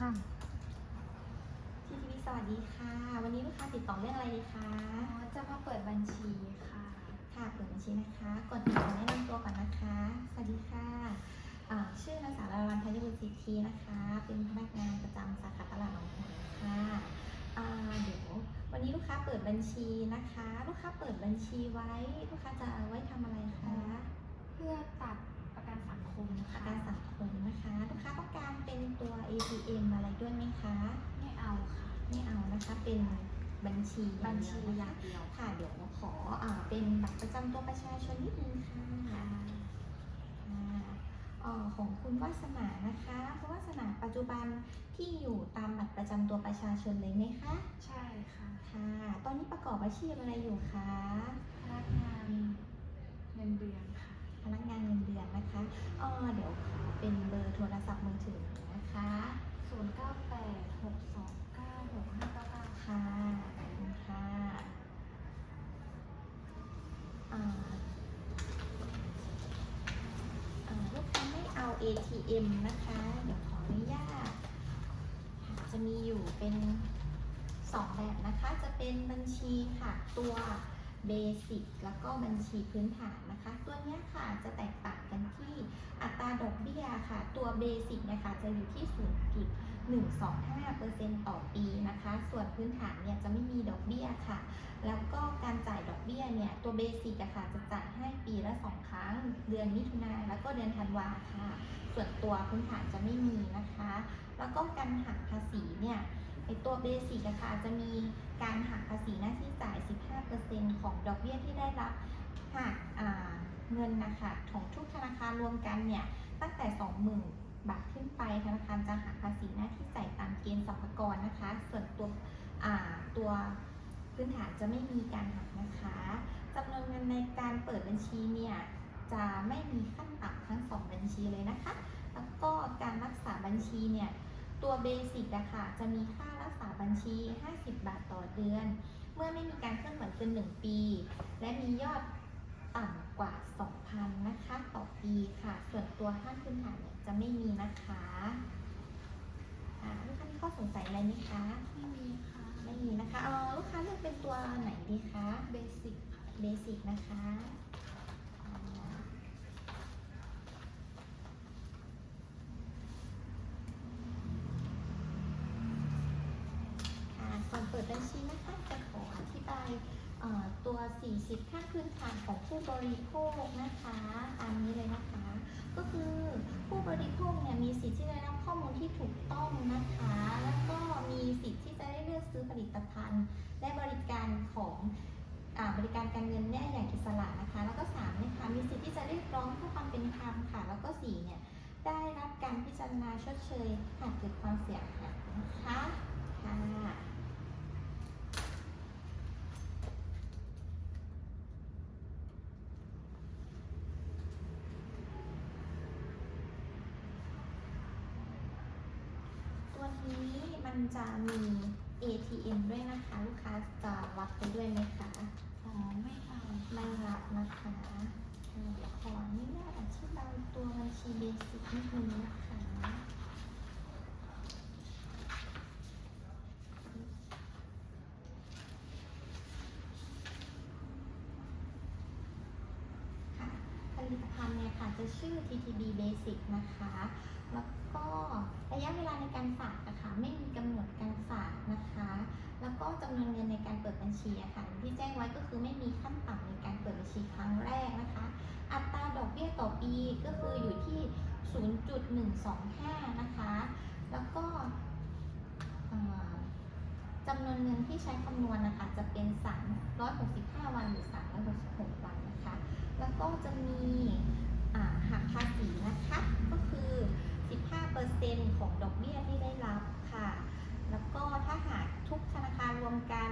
ค่ะทีทีวีสวัสดีค่ะ วันนี้ลูกค้าติดต่อเรื่องอะไรดีคะอ๋อจะมาเปิดบัญชีค่ะ ค่ะเปิดบัญชีนะคะก่อนอื่นขอแนะนำตัวก่อนนะคะ สวัสดีค่ะอ่าชื่อนางสาวราวันพายุบุตรสิทธีนะคะ เป็นพนักงานประจำสาขาตลาดหนองหงส์ค่ะอ่าเดี๋ยววันนี้ลูกค้าเปิดบัญชีนะคะ ลูกค้าเปิดบัญชีไว้ ลูกค้าจะเอาไว้ทำอะไรคะ เพื่อตัด ประกันสังคมประค่ะกันสังคมนะคะลูกค้าต้องการเป็นตัว ATM อะไรด้วยไหมคะ ไม่เอาค่ะ ไม่เอานะคะ เป็นบัญชีบัญชีออย่างเดียวนะคะเดียวค่ะ เดี๋ยวขออ่าเป็นบัตรประจำตัวประชาชนนิดนึงค่ะค่ะค่ะเอ่อของคุณวาสนานะคะคุณวาสนาปัจจุบันที่อยู่ตามบัตรประจำตัวประชาชนเลยไหมคะ ใช่ค่ะค่ะ ตอนนี้ประกอบอาชีพอะไรอยู่คะ พนักงานเงินเดือนค่ะ พนักงานเงินเดือนนะคะเออเดี๋ยวขอเป็นเบอร์โทรศัพท์มือถือนะคะ 0 9 8 6 2 9 6 5 9 9 ค่ะขอบคุณค่ะอ่าอ่าลูกค้าไม่เอา ATM นะคะ เดี๋ยวขออนุญาต จะมีอยู่เป็นสองแบบนะคะ จะเป็นบัญชีค่ะตัว เบสิกแล้วก็บัญชีพื้นฐานนะคะ ตัวเนี้ยค่ะจะแตกต่างกันที่อัตราดอกเบี้ยค่ะ ตัวเบสิกเนี่ยค่ะจะอยู่ที่ 0.125%ต่อปีนะคะ ส่วนพื้นฐานเนี่ยจะไม่มีดอกเบี้ยค่ะ แล้วก็การจ่ายดอกเบี้ยเนี่ยตัวเบสิกอะค่ะจะจ่ายให้ปีละสองครั้ง เดือนมิถุนายนแล้วก็เดือนธันวาค่ะ ส่วนตัวพื้นฐานจะไม่มีนะคะ แล้วก็การหักภาษีเนี่ย ไอตัวเบสิกอะค่ะจะมีการหักภาษีหน้าที่จ่าย 15%ของดอกเบี้ยที่ได้รับหากอ่าเงินนะคะของทุกธนาคารรวมกันเนี่ยตั้งแต่ 20,000 บาทขึ้นไปธนาคารจะหักภาษีหน้าที่จ่ายตามเกณฑ์สรรพากรนะคะ ส่วนตัวตัวพื้นฐานจะไม่มีการหักนะคะจำนวนเงินในการเปิดบัญชีเนี่ยจะไม่มีขั้นต่ำทั้งสองบัญชีเลยนะคะ แล้วก็การรักษาบัญชีเนี่ย ตัวเบสิกอะค่ะ จะมีค่ารักษาบัญชี 50 บาทต่อเดือน เมื่อไม่มีการเคลื่อนไหวเกิน1 ปี และมียอดต่ำกว่า 2,000 นะคะ ต่อปีค่ะ ส่วนตัวค่าพื้นฐานเนี่ยจะไม่มีนะคะอ่าลูกค้ามีข้อสงสัยอะไรไหมคะ ไม่มีค่ะ ไม่มีนะคะ เออลูกค้าเลือกเป็นตัวไหนดีคะ เบสิกค่ะ เบสิกนะคะอ่าค่ะก่อนเปิดบัญชีนะคะจะขออธิบายเอ่อ ตัว 40 ขั้นพื้นฐานของผู้บริโภคนะคะตามนี้เลยนะคะ ก็คือผู้บริโภคเนี่ยมีสิทธิ์ที่จะได้รับข้อมูลที่ถูกต้องนะคะ แล้วก็มีสิทธิ์ที่จะได้เลือกซื้อผลิตภัณฑ์ และบริการของอบริการการเงินเนี่ยอย่างอิสระนะคะ แล้วก็3นะคะมีสิทธิ์ที่จะเรียกร้องเพื่อความเป็นธรรมค่ะ แล้วก็4เนี่ยได้รับการพิจารณาชดเชยหากเกิดความเสียหายนะคะค่ะ ตัวนี้มันจะมี ATM ด้วยนะคะ ลูกค้าจะรับไปด้วยไหมคะอ๋อไม่เอาไม่รับนะคะเอ่อขออนุญาตอธิบายตัวบัญชีเบสิกนิดนึงนะคะค่ะผลิตภัณฑ์เนี่ยค่ะจะ ชื่อ TTB Basic นะคะ แล้วก็ระยะเวลาในการฝากนะคะไม่มีกำหนดการฝากนะคะ แล้วก็จำนวนเงินในการเปิดบัญชีอะค่ะอย่างที่แจ้งไว้ก็คือไม่มีขั้นต่ำในการเปิดบัญชีครั้งแรกนะคะ อัตราดอกเบี้ยต่อปีก็คืออยู่ที่ 0.125 นะคะ แล้วก็จำนวนเงินที่ใช้คำนวณนะคะจะเป็น 365 วันหรือ 366 วันนะคะ แล้วก็จะมี หักภาษีนะคะก็คือ 15%ของดอกเบี้ยที่ได้รับค่ะ แล้วก็ถ้าหากทุกธนาคารรวมกัน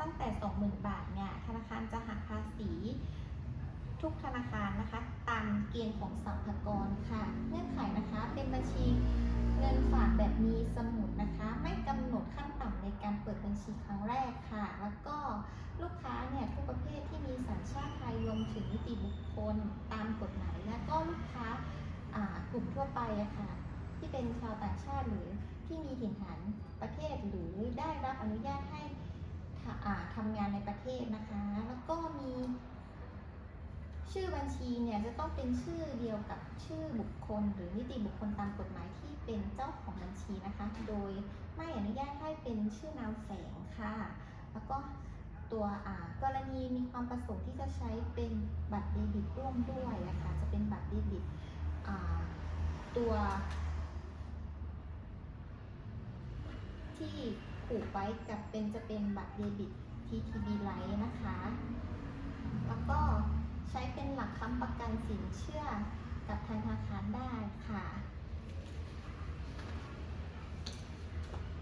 ตั้งแต่ 20,000 บาทเนี่ยธนาคารจะหักภาษี ทุกธนาคารนะคะตามเกณฑ์ของสรรพากรค่ะ เงื่อนไขนะคะเป็นบัญชีเงินฝากแบบมีสมุดนะคะ ปิดบัญชีครั้งแรกค่ะ แล้วก็ลูกค้าเนี่ยทุกประเภทที่มีสัญชาติไทยรวมถึงนิติบุคคลตามกฎหมาย และก็ลูกค้ากลุ่มทั่วไปอะค่ะ ที่เป็นชาวต่างชาติหรือที่มีถิ่นฐานประเทศหรือได้รับอนุญาตให้ทะอ่าทำงานในประเทศนะคะ แล้วก็มี ชื่อบัญชีเนี่ยจะต้องเป็นชื่อเดียวกับชื่อบุคคล หรือนิติบุคคลตามกฎหมายที่เป็นเจ้าของบัญชีนะคะ โดยไม่อนุญาตให้เป็นชื่อนามแฝงค่ะ แล้วก็ตัวกรณีมีความประสงค์ที่จะใช้เป็นบัตรเดบิตร่วมด้วยนะคะจะเป็นบัตรเดบิตตัวที่ผูกไว้กับเป็นจะเป็นบัตรเดบิต TTB Lite นะคะ แล้วก็ ใช้เป็นหลักค้ำประกันสินเชื่อกับธนาคารได้ค่ะ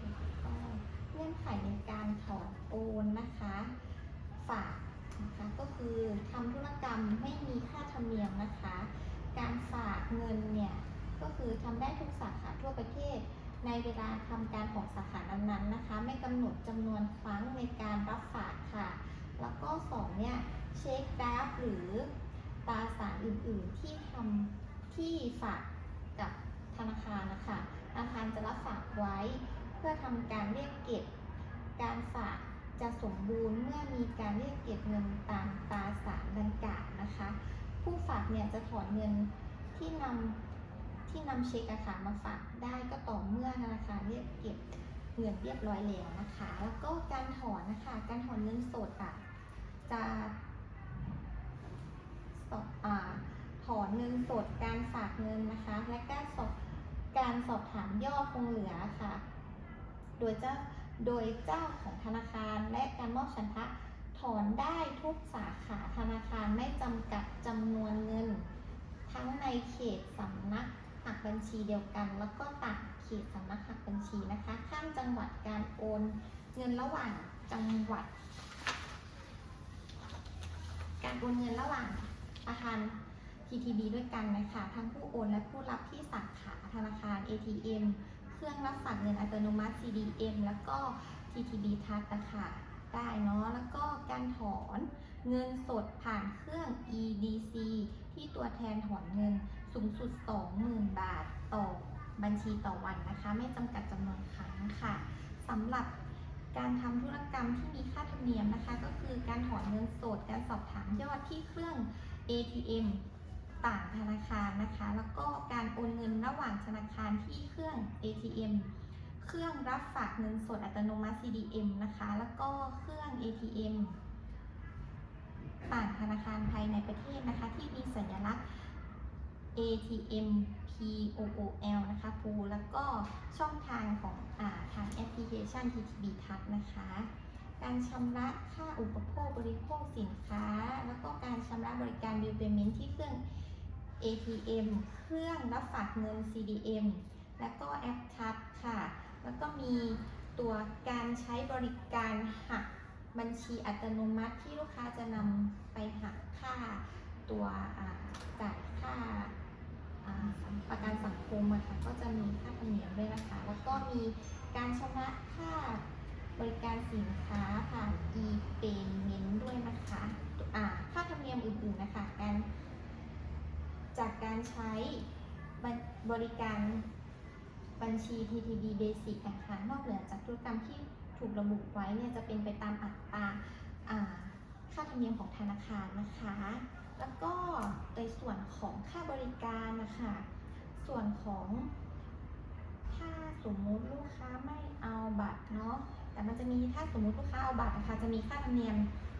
แล้วก็เงื่อนไขในการถอนโอนนะคะ ฝากนะคะก็คือทำธุรกรรมไม่มีค่าธรรมเนียมนะคะ การฝากเงินเนี่ยก็คือทำได้ทุกสาขาทั่วประเทศในเวลาทำการของสาขานั้นๆนะคะ ไม่กำหนดจำนวนครั้งในการรับฝากค่ะ แล้วก็สองเนี่ย เช็คดราฟหรือตราสารอื่นๆ ที่ทำที่ฝากกับธนาคารนะคะธนาคารจะรับฝากไว้ เพื่อทำการเรียกเก็บ การฝากจะสมบูรณ์เมื่อมีการเรียกเก็บเงินตามตราสารดังกล่าวนะคะ ผู้ฝากเนี่ยจะถอนเงินที่นำที่นำเช็คอะค่ะมาฝากได้ก็ต่อเมื่อธนาคารเรียกเก็บเงินเรียบร้อยแล้วนะคะ แล้วก็การถอนนะคะ การถอนเงินสดอะจะ ถอนเงินสดการฝากเงินนะคะ และการสอบการสอบถามยอดคงเหลือค่ะ โดยเจ้าโดยเจ้าของธนาคารและการมอบฉันทะถอนได้ทุกสาขาธนาคารไม่จำกัดจำนวนเงิน ทั้งในเขตสำนักหักบัญชีเดียวกัน แล้วก็ต่างเขตสำนักหักบัญชีนะคะ ข้ามจังหวัดการโอนเงินระหว่างจังหวัด การโอนเงินระหว่าง อาคาร TTB ด้วยกันนะคะ ทั้งผู้โอนและผู้รับที่สาขาธนาคาร ATM เครื่องรับฝากเงินอัตโนมัติ CDM แล้วก็ TTB Touch นะคะได้เนาะแล้วก็การถอนเงินสดผ่านเครื่อง EDC ที่ตัวแทนถอนเงินสูงสุด 20,000 บาทต่อบัญชีต่อวันนะคะ ไม่จำกัดจำนวนครั้งค่ะสำหรับการทำธุรกรรมที่มีค่าธรรมเนียมนะคะ ก็คือการถอนเงินสด การสอบถามยอดที่เครื่อง ATM ต่างธนาคารนะคะ แล้วก็การโอนเงินระหว่างธนาคารที่เครื่อง ATM เครื่องรับฝากเงินสดอัตโนมัติ CDM นะคะ แล้วก็เครื่อง ATM ต่างธนาคารภายในประเทศนะคะ ที่มีสัญลักษณ์ ATM POOL นะคะปูแล้วก็ช่องทางของอาทางแอปพลิเคชัน TTB Touch นะคะ การชำระค่าอุปโภคบริโภคสินค้า แล้วก็การชำระบริการ Bill Payment ที่เครื่อง ATM เครื่องรับฝากเงิน CDM และก็แอปทัชค่ะ แล้วก็มีตัวการใช้บริการหักบัญชีอัตโนมัติที่ลูกค้าจะนำไปหักค่าตัวจ่ายค่าอ่าประกันสังคมอะค่ะก็จะมีค่าธรรมเนียมด้วยนะคะ แล้วก็มีการชำระค่า บริการสินค้าผ่าน e-payment ด้วยนะคะอ่าค่าธรรมเนียมอื่นๆนะคะการจากการใช้บริการบัญชี TTB Basic นะคะนอกเหนือจากธุรกรรมที่ถูกระบุไว้เนี่ยจะเป็นไปตามอัตราอ่าค่าธรรมเนียมของธนาคารนะคะ แล้วก็ในส่วนของค่าบริการนะคะ ส่วนของถ้าสมมุติลูกค้าไม่เอาบัตรเนาะ แต่มันจะมีถ้าสมมุติลูกค้าเอาบัตรนะคะจะมีค่าธรรมเนียม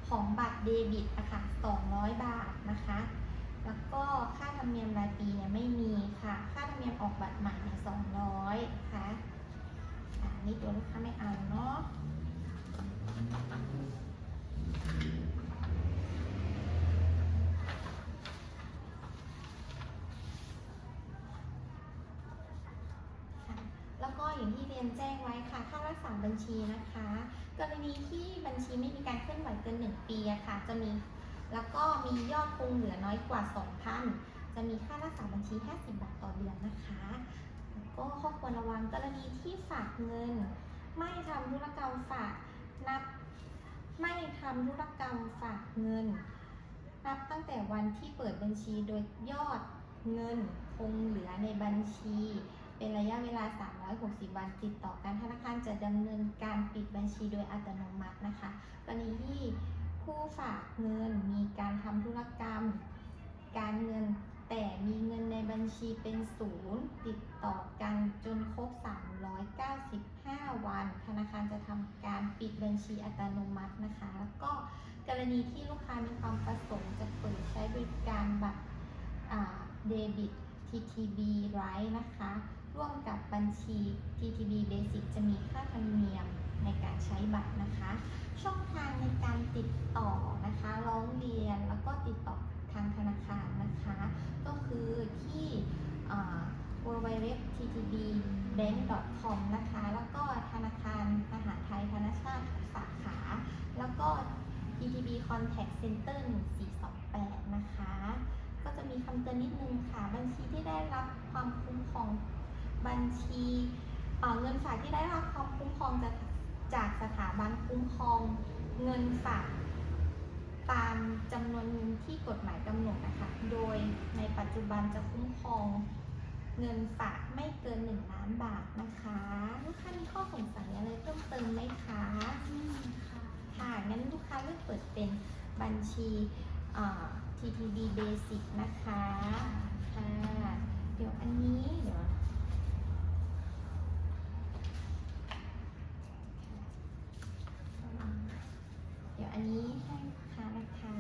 ของบัตรเดบิตนะคะ200 บาทนะคะ แล้วก็ค่าธรรมเนียมรายปีเนี่ยไม่มีค่ะ ค่าธรรมเนียมออกบัตรใหม่เนี่ย200นะคะอ่านี่ตัวลูกค้าไม่เอาเนาะแล้ว ก็อย่างที่เรียนแจ้งไว้ค่ะ ค่ารักษาบัญชีนะคะ กรณีที่บัญชีไม่มีการเคลื่อนไหวเกิน1ปีค่ะ จะมี แล้วก็มียอดคงเหลือน้อยกว่า 2,000 จะมีค่ารักษาบัญชี 50 บาทต่อเดือนนะคะ แล้วก็ข้อควรระวังกรณีที่ฝากเงิน ไม่ทำธุรกรรมฝากนับ ไม่ทำธุรกรรมฝากเงิน นับตั้งแต่วันที่เปิดบัญชีโดยยอดเงินคงเหลือในบัญชี เป็นระยะเวลา 360 วันติดต่อกันธนาคารจะดำเนินการปิดบัญชีโดยอัตโนมัตินะคะกรณีที่ผู้ฝากเงินมีการทำธุรกรรม การเงินแต่มีเงินในบัญชีเป็นศูนย์ติดต่อกันจนครบ 395 วัน ธนาคารจะทำการปิดบัญชีอัตโนมัตินะคะ แล้วก็กรณีที่ลูกค้ามีความประสงค์จะเปิดใช้บริการบัตรเดบิต TTB Right นะคะ ร่วมกับบัญชี TTB Basic จะมีค่าธรรมเนียมในการใช้บัตรนะคะ ช่องทางในการติดต่อนะคะร้องเรียนแล้วก็ติดต่อทางธนาคารนะคะ ก็คือที่ www.ttbbank.com นะคะ แล้วก็ธนาคารมหาไทยธนชาติสาขา แล้วก็ TTB Contact Center 1428 นะคะ ก็จะมีคำเตือนนิดนึงค่ะ บัญชีที่ได้รับความคุ้มครอง บัญชีเอ่อเงินฝากที่ได้รับความคุ้มครองจากจากสถาบันคุ้มครองเงินฝากตามจำนวนเงินที่กฎหมายกำหนดนะคะ โดยในปัจจุบันจะคุ้มครองเงินฝากไม่เกิน 1 ล้านบาทนะคะลูกค้ามีข้อสงสัยอะไรเพิ่มเติมไหมคะไม่มีค่ะค่ะงั้นลูกค้าเลือกเปิดเป็นบัญชีเอ่อ TTB Basic นะคะค่ะเดี๋ยวอันนี้เดี๋ยว เดี๋ยว อันนี้ให้ลูกค้านะคะ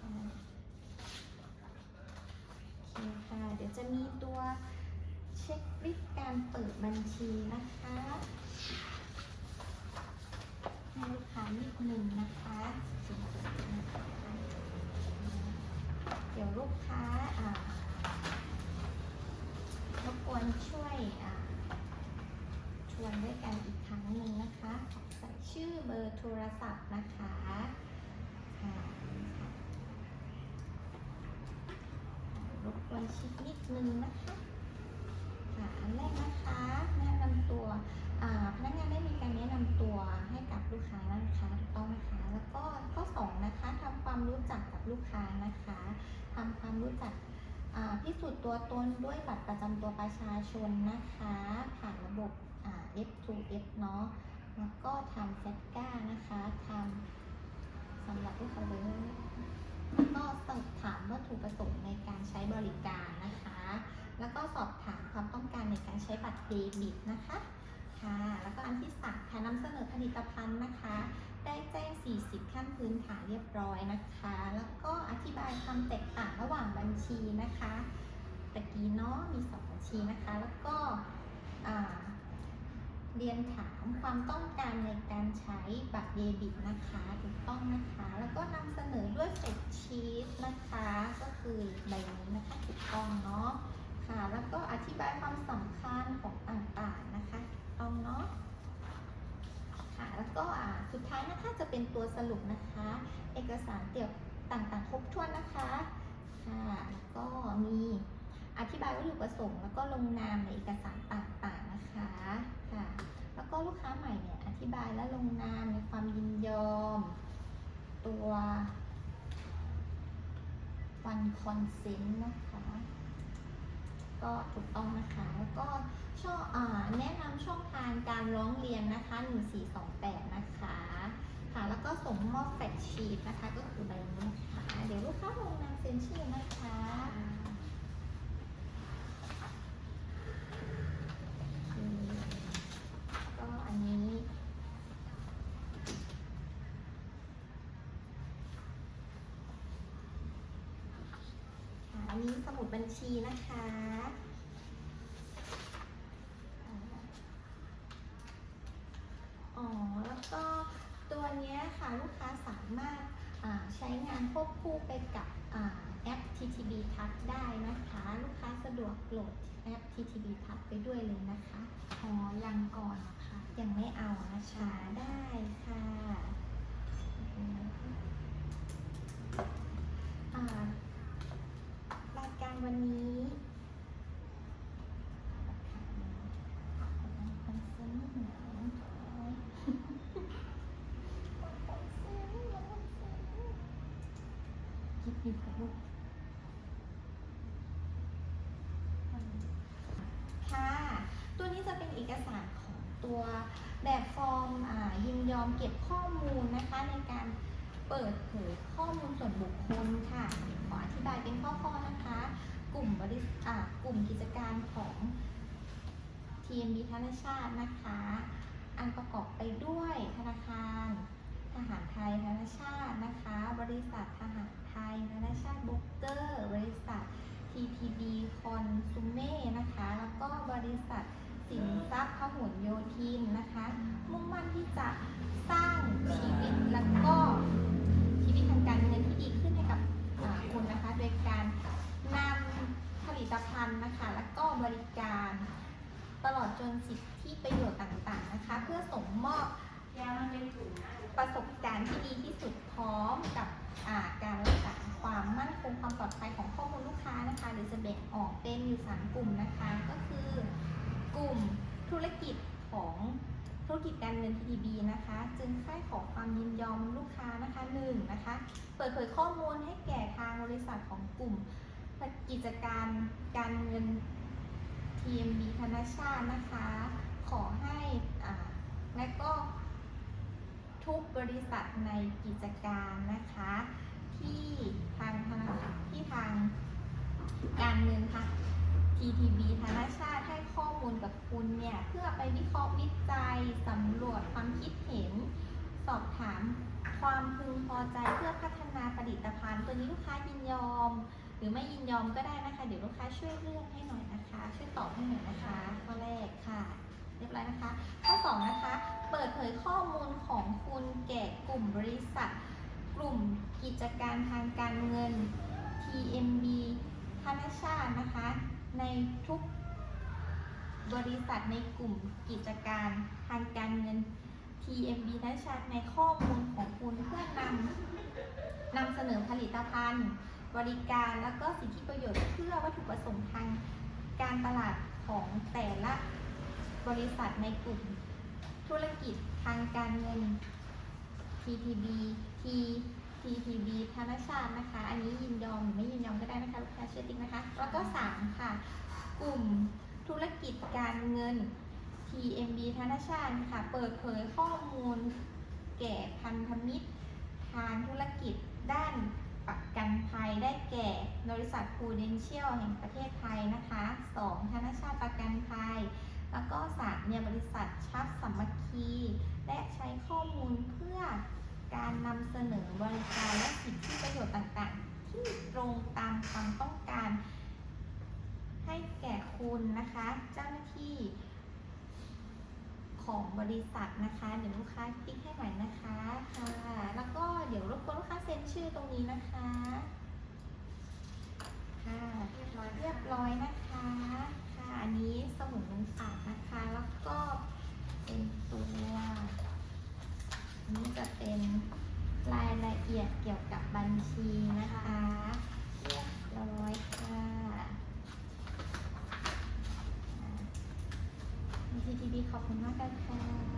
โอเคค่ะ เดี๋ยวจะมีตัวเช็คลิสต์การเปิดบัญชีนะคะให้ลูกค้านิดหนึ่งนะคะเดี๋ยวลูกค้ารบกวนช่วย วนด้วยกันอีกครั้งหนึ่งนะคะใส่ชื่อเบอร์โทรศัพท์นะคะรบกวนชิดนิดนึงนะคะอันแรกนะคะแนะนำตัวพนักงานได้มีการแนะนำตัวให้กับลูกค้านะคะถูกต้องนะคะ แล้วก็ข้อสองนะคะทำความรู้จักกับลูกค้านะคะทำความรู้จักพิสูจน์ตัวตนด้วยบัตรประจำตัวประชาชนนะคะ ผ่านระบบ F2F เนาะ แล้วก็ทำเซตก้านะคะทำสำหรับลูกค้าเลยแล้วก็สอบถามวัตถุประสงค์ในการใช้บริการนะคะ แล้วก็สอบถามความต้องการในการใช้บัตรเดบิตนะคะ ค่ะ แล้วก็อันที่สามค่ะนำเสนอผลิตภัณฑ์นะคะ ได้แจ้ง 40 ขั้นพื้นฐานเรียบร้อยนะคะ แล้วก็อธิบายความแตกต่างระหว่างบัญชีนะคะตะกี้เนาะมีสองบัญชีนะคะ แล้วก็อ่า เรียนถามความต้องการในการใช้บัตรเดบิตนะคะถูกต้องนะคะ แล้วก็นำเสนอด้วยเฟกชีตนะคะ ก็คือใบนี้นะคะถูกต้องเนาะค่ะ แล้วก็อธิบายความสำคัญของต่างๆนะคะถูกต้องเนาะค่ะแล้วก็อ่าสุดท้ายนะคะจะเป็นตัวสรุปนะคะ เอกสารเกี่ยวต่างๆ ครบถ้วนนะคะค่ะแล้วก็มี อธิบายวัตถุประสงค์แล้วก็ลงนามในเอกสารต่างๆนะคะค่ะแล้วก็ลูกค้าใหม่เนี่ยอธิบายและลงนามในความยินยอม ตัววันคอนเซนต์นะคะ ก็ถูกต้องนะคะแล้วก็ช่องอาแนะนำช่องทางการร้องเรียนนะคะ 1428 นะคะค่ะแล้วก็ส่งมอบแฟกชีตนะคะ ก็คือใบนี้นะคะ เดี๋ยวลูกค้าลงนามเซ็นชื่อนะคะอืมก็อันนี้ ค่ะ อันนี้สมุดบัญ ชีนะคะ อ๋อ แล้วก็ตัวนี้ค่ะลูกค้าสามารถใช้งานควบคู่ไปกับอแอป TTB Touch ได้นะคะ ลูกค้าสะดวกโหลดแอป TTB Touch ไปด้วยเลยนะคะ อ๋อ ยังก่อนนะคะ ยังไม่เอานะคะได้ค่ะ วันนี้ค่ะ ตัวนี้จะเป็นเอกสารของตัวแบบฟอร์มยินยอมเก็บข้อมูลนะคะในการ เปิดเผยข้อมูลส่วนบุคคลค่ะ ขออธิบายเป็นข้อๆนะคะ กลุ่มบริษอ่ากลุ่มกิจการของ TMB ธนชาตินะคะ อันประกอบไปด้วยธนาคาร ทหารไทยธนชาตินะคะ บริษัททหารไทยธนชาติบุ๊กเกอร์ บริษัท TTB คอนซูเม่นะคะ แล้วก็บริษัท สินทรัพย์พหลโยธินนะคะ มุ่งมั่นที่จะสร้างชีวิตแล้วก็ชีวิตทางการเงินที่ดีขึ้นให้กับคุณนะคะ โดยการนำผลิตภัณฑ์นะคะ แล้วก็บริการ ตลอดจนสิทธิประโยชน์ต่างๆนะคะ เพื่อส่งมอบประสบการณ์ที่ดีที่สุดพร้อมกับาการรักษาความมั่นคงความปลอดภัยของข้อมูลลูกค้านะคะ หรือจะแบ่งออกเป็นอยู่สามกลุ่มนะคะ ก็คือ กลุ่มธุรกิจของธุรกิจการเงิน TDB นะคะ จึงค่ายขอความยินยอมลูกค้านะคะหนึ่งนะคะ เปิดเผยข้อมูลให้แก่ทางบริษัทของกลุ่มกิจการการเงิน TMB ธนชาตินะคะ ขอให้อ่าและก็ทุกบริษัทในกิจการนะคะ ที่ทางธนาคารที่ทางการเงินค่ะ TTB ธนชาติให้ข้อมูลกับคุณเนี่ย เพื่อไปวิเคราะห์วิจัยสำรวจความคิดเห็น สอบถามความพึงพอใจเพื่อพัฒนาผลิตภัณฑ์ ตัวนี้ลูกค้ายินยอม หรือไม่ยินยอมก็ได้นะคะ เดี๋ยวลูกค้าช่วยเลือกให้หน่อยนะคะ ช่วยตอบให้หน่อยนะคะข้อแรกค่ะ เรียบร้อยนะคะ ข้อสองนะคะ เปิดเผยข้อมูลของคุณแก่กลุ่มบริษัท กลุ่มกิจการทางการเงิน TMB ธนชาตินะคะ ในทุกบริษัทในกลุ่มกิจการทางการเงิน TMB ธนชาติในข้อมูลของคุณเพื่อนำนำเสนอผลิตภัณฑ์ บริการแล้วก็สิทธิประโยชน์เพื่อวัตถุประสงค์ทางการตลาดของแต่ละบริษัทในกลุ่ม ธุรกิจทางการเงิน TTB T TTB ธนชาตินะคะ อันนี้ยินย แล้วก็3ค่ะ กลุ่มธุรกิจการเงิน TMB ธนชาติค่ะ เปิดเผยข้อมูลแก่พันธมิตร ทางธุรกิจด้านประกันภัยได้แก่บริษัท Prudential แห่งประเทศไทยนะคะ 2. ธนชาติประกันภัย แล้วก็สามเนี่ยบริษัทชัดสามัคคี และใช้ข้อมูลเพื่อการนำเสนอบริการและสิทธิประโยชน์ต่างๆ ที่ตรงตามความต้องการ ให้แก่คุณนะคะ เจ้าหน้าที่ของบริษัทนะคะ เดี๋ยวลูกค้าติ๊กให้หน่อยนะคะค่ะ แล้วก็เดี๋ยวรบกวนลูกค้าเซ็นชื่อตรงนี้นะคะค่ะเรียบร้อยเรียบร้อยนะคะค่ะอันนี้สมุดเงินฝากนะคะ แล้วก็เป็นตัวนี้จะเป็น รายละเอียดเกี่ยวกับบัญชีนะคะเรียบร้อยค่ะบีทีทีบีขอบคุณมากค่ะ